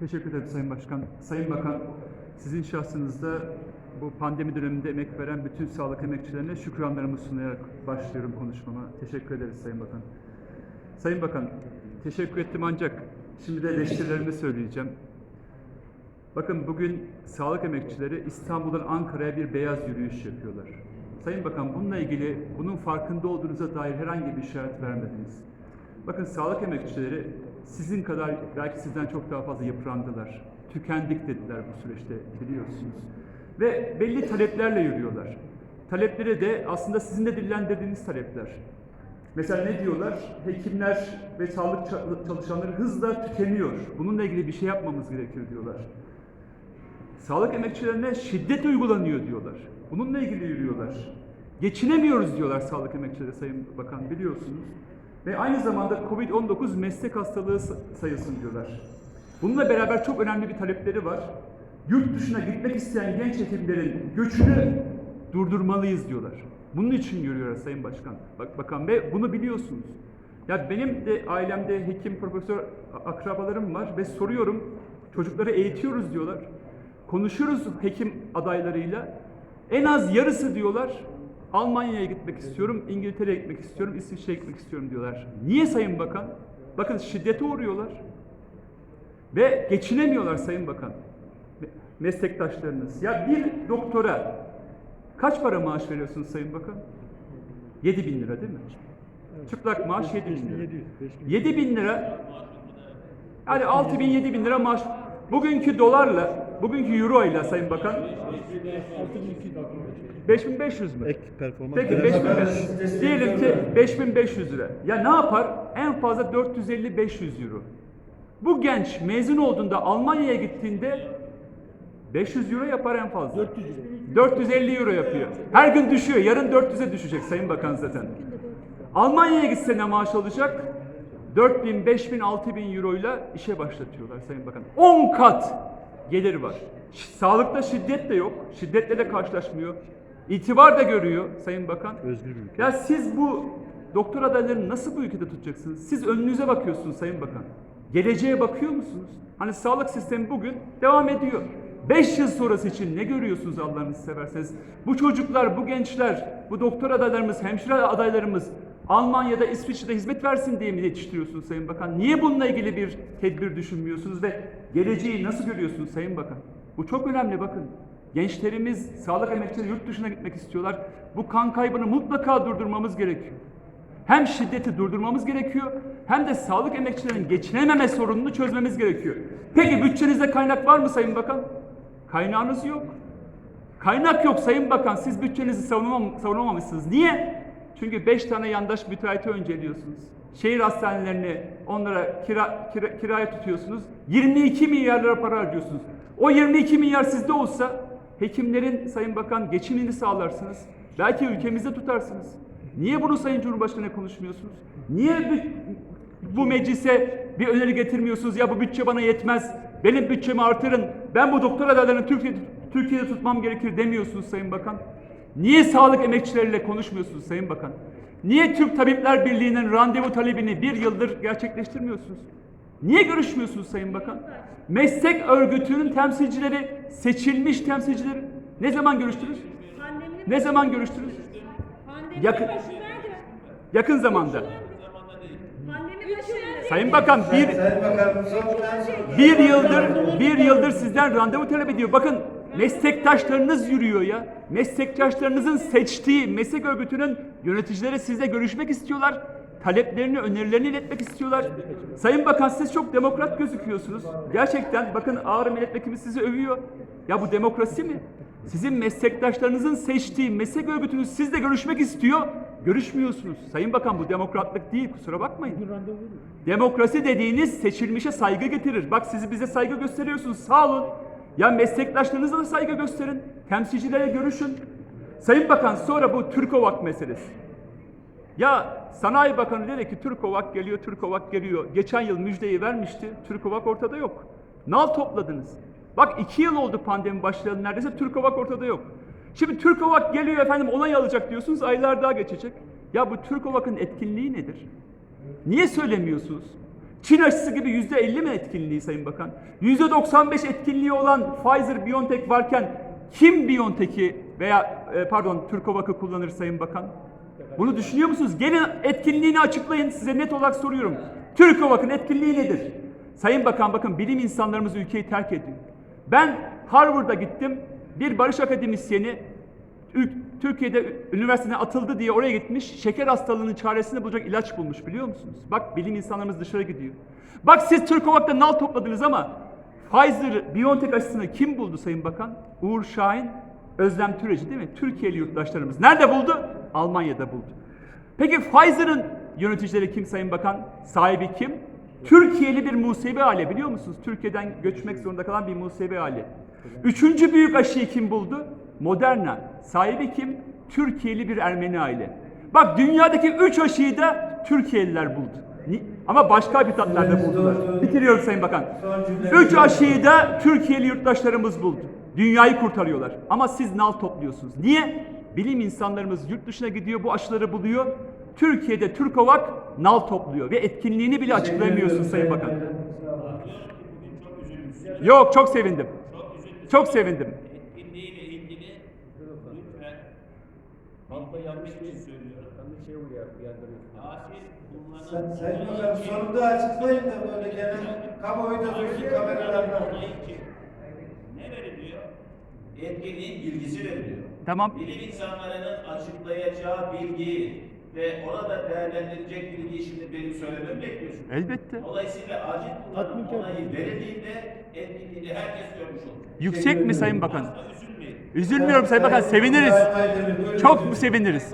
Teşekkür ederim Sayın Başkan. Sayın Bakan, sizin şahsınızda bu pandemi döneminde emek veren bütün sağlık emekçilerine şükranlarımı sunayarak başlıyorum konuşmama. Teşekkür ederiz Sayın Bakan. Sayın Bakan, teşekkür ettim ancak şimdi de eleştirilerimi söyleyeceğim. Bakın bugün sağlık emekçileri İstanbul'dan Ankara'ya bir beyaz yürüyüş yapıyorlar. Sayın Bakan bununla ilgili bunun farkında olduğunuza dair herhangi bir işaret vermediniz. Bakın sağlık emekçileri sizin kadar belki sizden çok daha fazla yıprandılar. Tükendik dediler bu süreçte biliyorsunuz. Ve belli taleplerle yürüyorlar. Talepleri de aslında sizin de dillendirdiğiniz talepler. Mesela ne diyorlar? Hekimler ve sağlık ça- çalışanları hızla tükeniyor. Bununla ilgili bir şey yapmamız gerekir diyorlar. Sağlık emekçilerine şiddet uygulanıyor diyorlar. Bununla ilgili yürüyorlar. Geçinemiyoruz diyorlar sağlık emekçileri Sayın Bakan biliyorsunuz. Ve aynı zamanda Covid-19 meslek hastalığı sa- sayılsın diyorlar. Bununla beraber çok önemli bir talepleri var. Yurt dışına gitmek isteyen genç hekimlerin göçünü durdurmalıyız diyorlar. Bunun için yürüyorlar Sayın Başkan. Bak bakan ve bunu biliyorsunuz. Ya benim de ailemde hekim, profesör akrabalarım var ve soruyorum. Çocukları eğitiyoruz diyorlar. Konuşuyoruz hekim adaylarıyla. En az yarısı diyorlar. Almanya'ya gitmek istiyorum, İngiltere'ye gitmek istiyorum, İsviçre'ye gitmek istiyorum diyorlar. Niye Sayın Bakan? Bakın şiddete uğruyorlar. Ve geçinemiyorlar Sayın Bakan. Me- Meslektaşlarınız. Ya bir doktora kaç para maaş veriyorsunuz Sayın Bakan? 7 bin lira değil mi? Çıplak maaş 7 bin lira. 7 bin lira yani 6 bin 7 bin lira maaş. Bugünkü dolarla, bugünkü euro ile Sayın Bakan 5500 mü? Ek performans. Peki Evet, 5500 bakalım. diyelim ki 5500 lira. Ya ne yapar? En fazla 450-500 euro. Bu genç mezun olduğunda Almanya'ya gittiğinde 500 euro yapar en fazla. 450 euro yapıyor. Her gün düşüyor. Yarın 400'e düşecek Sayın Bakan zaten. Almanya'ya gitse ne maaş alacak? 4000, 5000, 6000 euroyla işe başlatıyorlar Sayın Bakan. 10 kat gelir var. Sağlıkta şiddet de yok. Şiddetle de karşılaşmıyor. İtibar da görüyor Sayın Bakan. Özgür ülke. Ya siz bu doktor adaylarını nasıl bu ülkede tutacaksınız? Siz önünüze bakıyorsunuz Sayın Bakan. Geleceğe bakıyor musunuz? Hani sağlık sistemi bugün devam ediyor. 5 yıl sonrası için ne görüyorsunuz Allah'ınızı severseniz? Bu çocuklar, bu gençler, bu doktor adaylarımız, hemşire adaylarımız Almanya'da, İsviçre'de hizmet versin diye mi yetiştiriyorsunuz Sayın Bakan? Niye bununla ilgili bir tedbir düşünmüyorsunuz ve geleceği nasıl görüyorsunuz Sayın Bakan? Bu çok önemli bakın. Gençlerimiz, sağlık emekçileri yurt dışına gitmek istiyorlar. Bu kan kaybını mutlaka durdurmamız gerekiyor. Hem şiddeti durdurmamız gerekiyor hem de sağlık emekçilerinin geçinememe sorununu çözmemiz gerekiyor. Peki bütçenizde kaynak var mı Sayın Bakan? Kaynağınız yok. Kaynak yok Sayın Bakan. Siz bütçenizi savunamam, savunamamışsınız. Niye? Çünkü 5 tane yandaş müteahhiti önceliyorsunuz. Şehir hastanelerini onlara kira, kira- kiraya tutuyorsunuz. 22 milyar lira para harcıyorsunuz. O 22 milyar sizde olsa hekimlerin Sayın Bakan geçimini sağlarsınız. Belki ülkemizde tutarsınız. Niye bunu Sayın Cumhurbaşkanı'na konuşmuyorsunuz? Niye bu, bu meclise bir öneri getirmiyorsunuz? Ya bu bütçe bana yetmez. Benim bütçemi artırın. Ben bu doktor adaylarını Türkiye'de, Türkiye'de tutmam gerekir demiyorsunuz Sayın Bakan. Niye sağlık emekçileriyle konuşmuyorsunuz Sayın Bakan? Niye Türk Tabipler Birliği'nin randevu talebini bir yıldır gerçekleştirmiyorsunuz? Niye görüşmüyorsunuz Sayın Bakan? Meslek örgütünün temsilcileri, seçilmiş temsilcileri ne zaman görüştünüz? Pandeminin Ne zaman görüştünüz? Yakın-. Yakın zamanda. Sayın Bakan bir Sayın Bakan son bir bir yıldır bir yıldır sizden randevu talep ediyor. Bakın meslektaşlarınız yürüyor ya. Meslektaşlarınızın seçtiği meslek örgütünün yöneticileri sizle görüşmek istiyorlar. Taleplerini, önerilerini iletmek istiyorlar. Sayın Bakan siz çok demokrat gözüküyorsunuz. Gerçekten bakın Ağrı Milletvekili sizi övüyor. Ya bu demokrasi mi? Sizin meslektaşlarınızın seçtiği meslek örgütünüz sizle görüşmek istiyor. Görüşmüyorsunuz. Sayın Bakan bu demokratlık değil kusura bakmayın. Demokrasi dediğiniz seçilmişe saygı getirir. Bak sizi bize saygı gösteriyorsunuz. Sağ olun. Ya meslektaşlarınıza da saygı gösterin. Temsilcilere görüşün. Sayın Bakan sonra bu Türkovak meselesi. Ya Sanayi Bakanı dedi ki Türkovak geliyor, Türkovak geliyor. Geçen yıl müjdeyi vermişti. Türkovak ortada yok. Nal topladınız. Bak iki yıl oldu pandemi başlayalı neredeyse Türkovak ortada yok. Şimdi Türkovak geliyor efendim onay alacak diyorsunuz aylar daha geçecek. Ya bu Türkovak'ın etkinliği nedir? Niye söylemiyorsunuz? Çin aşısı gibi yüzde 50 mi etkinliği Sayın Bakan? Yüzde 95 etkinliği olan Pfizer BioNTech varken kim BioNTech'i veya e, pardon Türkovak'ı kullanır Sayın Bakan? Bunu düşünüyor musunuz? Gelin etkinliğini açıklayın. Size net olarak soruyorum. Türkovak'ın etkinliği nedir? Sayın Bakan bakın bilim insanlarımız ülkeyi terk ediyor. Ben Harvard'a gittim. Bir barış akademisyeni Türkiye'de üniversiteden atıldı diye oraya gitmiş. Şeker hastalığının çaresini bulacak ilaç bulmuş biliyor musunuz? Bak bilim insanlarımız dışarı gidiyor. Bak siz Türkovak'ta nal topladınız ama Pfizer, BioNTech aşısını kim buldu Sayın Bakan? Uğur Şahin, Özlem Türeci değil mi? Türkiye'li yurttaşlarımız. Nerede buldu? Almanya'da buldu. Peki Pfizer'ın yöneticileri kim Sayın Bakan? Sahibi kim? Türkiye'li bir Musevi aile biliyor musunuz? Türkiye'den göçmek zorunda kalan bir Musevi aile. Üçüncü büyük aşıyı kim buldu? Moderna. Sahibi kim? Türkiye'li bir Ermeni aile. Bak dünyadaki üç aşıyı da Türkiye'liler buldu. Ama başka habitatlarda buldular. Bitiriyorum Sayın Bakan. Üç aşıyı da Türkiye'li yurttaşlarımız buldu. Dünyayı kurtarıyorlar. Ama siz nal topluyorsunuz. Niye? Bilim insanlarımız yurt dışına gidiyor, bu aşıları buluyor. Türkiye'de Türkovak nal topluyor ve etkinliğini bile açıklayamıyorsun Sayın Bakan. Yok çok sevindim. Çok sevindim. Halka yanlış bir şey söylüyorum. Yanlış şey oluyor Asil Sen, bunların Sayın Bakan sonunda açıklayın da böyle gene kamuoyu da duysun kameralardan. Ne veriliyor? Etkinliğin bilgisi veriliyor. Tamam. Bilim insanlarının açıklayacağı bilgiyi ve orada değerlendirecek bilgiyi şimdi benim söylememi bekliyorsun. Elbette. Dolayısıyla acil kullanım onayı verildiğinde etkinliğini herkes görmüş olur. Yüksek mi Sayın Bakan? Aslında. Üzülmüyorum Sayın Bakan, seviniriz. Çok seviniriz?